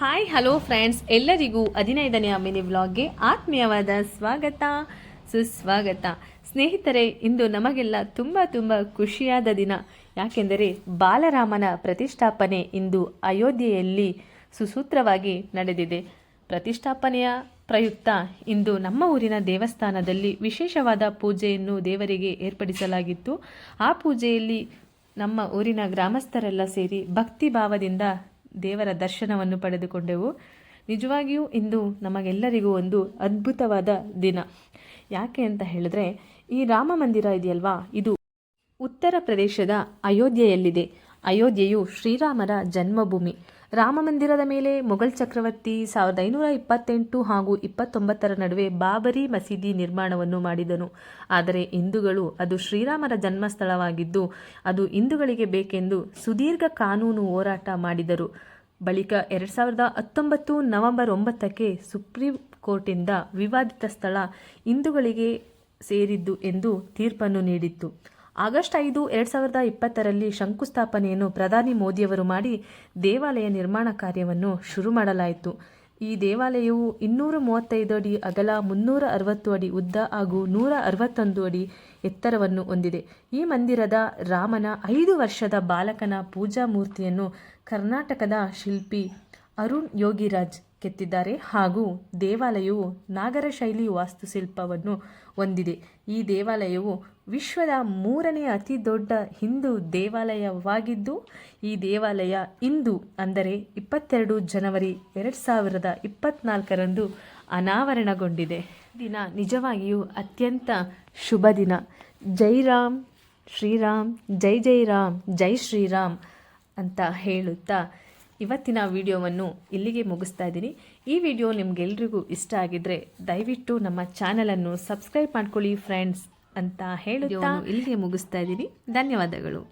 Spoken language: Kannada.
ಹಾಯ್ ಹಲೋ ಫ್ರೆಂಡ್ಸ್ ಎಲ್ಲರಿಗೂ ಹದಿನೈದನೇ ಮಿನಿ ವ್ಲಾಗ್ಗೆ ಆತ್ಮೀಯವಾದ ಸ್ವಾಗತ, ಸುಸ್ವಾಗತ. ಸ್ನೇಹಿತರೆ, ಇಂದು ನಮಗೆಲ್ಲ ತುಂಬ ತುಂಬ ಖುಷಿಯಾದ ದಿನ. ಯಾಕೆಂದರೆ ಬಾಲರಾಮನ ಪ್ರತಿಷ್ಠಾಪನೆ ಇಂದು ಅಯೋಧ್ಯೆಯಲ್ಲಿ ಸುಸೂತ್ರವಾಗಿ ನಡೆದಿದೆ. ಪ್ರತಿಷ್ಠಾಪನೆಯ ಪ್ರಯುಕ್ತ ಇಂದು ನಮ್ಮ ಊರಿನ ದೇವಸ್ಥಾನದಲ್ಲಿ ವಿಶೇಷವಾದ ಪೂಜೆಯನ್ನು ದೇವರಿಗೆ ಏರ್ಪಡಿಸಲಾಗಿತ್ತು. ಆ ಪೂಜೆಯಲ್ಲಿ ನಮ್ಮ ಊರಿನ ಗ್ರಾಮಸ್ಥರೆಲ್ಲ ಸೇರಿ ಭಕ್ತಿ ಭಾವದಿಂದ ದೇವರ ದರ್ಶನವನ್ನು ಪಡೆದುಕೊಂಡೆವು. ನಿಜವಾಗಿಯೂ ಇಂದು ನಮಗೆಲ್ಲರಿಗೂ ಒಂದು ಅದ್ಭುತವಾದ ದಿನ. ಯಾಕೆ ಅಂತ ಹೇಳಿದ್ರೆ, ಈ ರಾಮ ಮಂದಿರ ಇದೆಯಲ್ವಾ? ಇದು ಉತ್ತರ ಪ್ರದೇಶದ ಅಯೋಧ್ಯೆಯಲ್ಲಿದೆ. ಅಯೋಧ್ಯೆಯು ಶ್ರೀರಾಮರ ಜನ್ಮಭೂಮಿ. ರಾಮ ಮಂದಿರದ ಮೇಲೆ ಮೊಘಲ್ ಚಕ್ರವರ್ತಿ ಸಾವಿರದ ಐನೂರ ಇಪ್ಪತ್ತೆಂಟು ಹಾಗೂ ಇಪ್ಪತ್ತೊಂಬತ್ತರ ನಡುವೆ ಬಾಬರಿ ಮಸೀದಿ ನಿರ್ಮಾಣವನ್ನು ಮಾಡಿದನು. ಆದರೆ ಹಿಂದೂಗಳು ಅದು ಶ್ರೀರಾಮರ ಜನ್ಮಸ್ಥಳವಾಗಿದ್ದು, ಅದು ಹಿಂದೂಗಳಿಗೆ ಬೇಕೆಂದು ಸುದೀರ್ಘ ಕಾನೂನು ಹೋರಾಟ ಮಾಡಿದರು. ಬಳಿಕ ಎರಡು ಸಾವಿರದ ಹತ್ತೊಂಬತ್ತು ನವೆಂಬರ್ ಒಂಬತ್ತಕ್ಕೆ ಸುಪ್ರೀಂ ಕೋರ್ಟಿಂದ ವಿವಾದಿತ ಸ್ಥಳ ಹಿಂದೂಗಳಿಗೆ ಸೇರಿದ್ದು ಎಂದು ತೀರ್ಪನ್ನು ನೀಡಿತ್ತು. ಆಗಸ್ಟ್ ಐದು, ಎರಡು ಸಾವಿರದ ಇಪ್ಪತ್ತರಲ್ಲಿ ಶಂಕುಸ್ಥಾಪನೆಯನ್ನು ಪ್ರಧಾನಿ ಮೋದಿಯವರು ಮಾಡಿ ದೇವಾಲಯ ನಿರ್ಮಾಣ ಕಾರ್ಯವನ್ನು ಶುರು ಮಾಡಲಾಯಿತು. ಈ ದೇವಾಲಯವು ಇನ್ನೂರ ಮೂವತ್ತೈದು ಅಡಿ ಅಗಲ, ಮುನ್ನೂರ ಅರವತ್ತು ಅಡಿ ಉದ್ದ ಹಾಗೂ ನೂರ ಅರವತ್ತೊಂದು ಅಡಿ ಎತ್ತರವನ್ನು ಹೊಂದಿದೆ. ಈ ಮಂದಿರದ ರಾಮನ ಐದು ವರ್ಷದ ಬಾಲಕನ ಪೂಜಾ ಮೂರ್ತಿಯನ್ನು ಕರ್ನಾಟಕದ ಶಿಲ್ಪಿ ಅರುಣ್ ಯೋಗಿರಾಜ್ ಕೆತ್ತಿದ್ದಾರೆ ಹಾಗೂ ದೇವಾಲಯವು ನಾಗರ ಶೈಲಿ ವಾಸ್ತುಶಿಲ್ಪವನ್ನು ಹೊಂದಿದೆ. ಈ ದೇವಾಲಯವು ವಿಶ್ವದ ಮೂರನೇ ಅತಿ ದೊಡ್ಡ ಹಿಂದೂ ದೇವಾಲಯವಾಗಿದ್ದು, ಈ ದೇವಾಲಯ ಇಂದು ಅಂದರೆ ಇಪ್ಪತ್ತೆರಡು ಜನವರಿ ಎರಡು ಸಾವಿರದ ಇಪ್ಪತ್ನಾಲ್ಕರಂದು ಅನಾವರಣಗೊಂಡಿದೆ. ದಿನ ನಿಜವಾಗಿಯೂ ಅತ್ಯಂತ ಶುಭ ದಿನ. ಜೈ ರಾಮ್, ಶ್ರೀರಾಮ್, ಜೈ ಜೈ ರಾಮ್, ಜೈ ಶ್ರೀರಾಮ್ ಅಂತ ಹೇಳುತ್ತಾ ಇವತ್ತಿನ ವಿಡಿಯೋವನ್ನು ಇಲ್ಲಿಗೆ ಮುಗಿಸ್ತಾ ಇದ್ದೀನಿ. ಈ ವಿಡಿಯೋ ನಿಮಗೆಲ್ರಿಗೂ ಇಷ್ಟ ಆಗಿದ್ರೆ ದಯವಿಟ್ಟು ನಮ್ಮ ಚಾನಲನ್ನು ಸಬ್ಸ್ಕ್ರೈಬ್ ಮಾಡ್ಕೊಳ್ಳಿ ಫ್ರೆಂಡ್ಸ್ ಅಂತ ಹೇಳುತ್ತಾ ಇಲ್ಲಿಗೆ ಮುಗಿಸ್ತಾ ಇದ್ದೀನಿ. ಧನ್ಯವಾದಗಳು.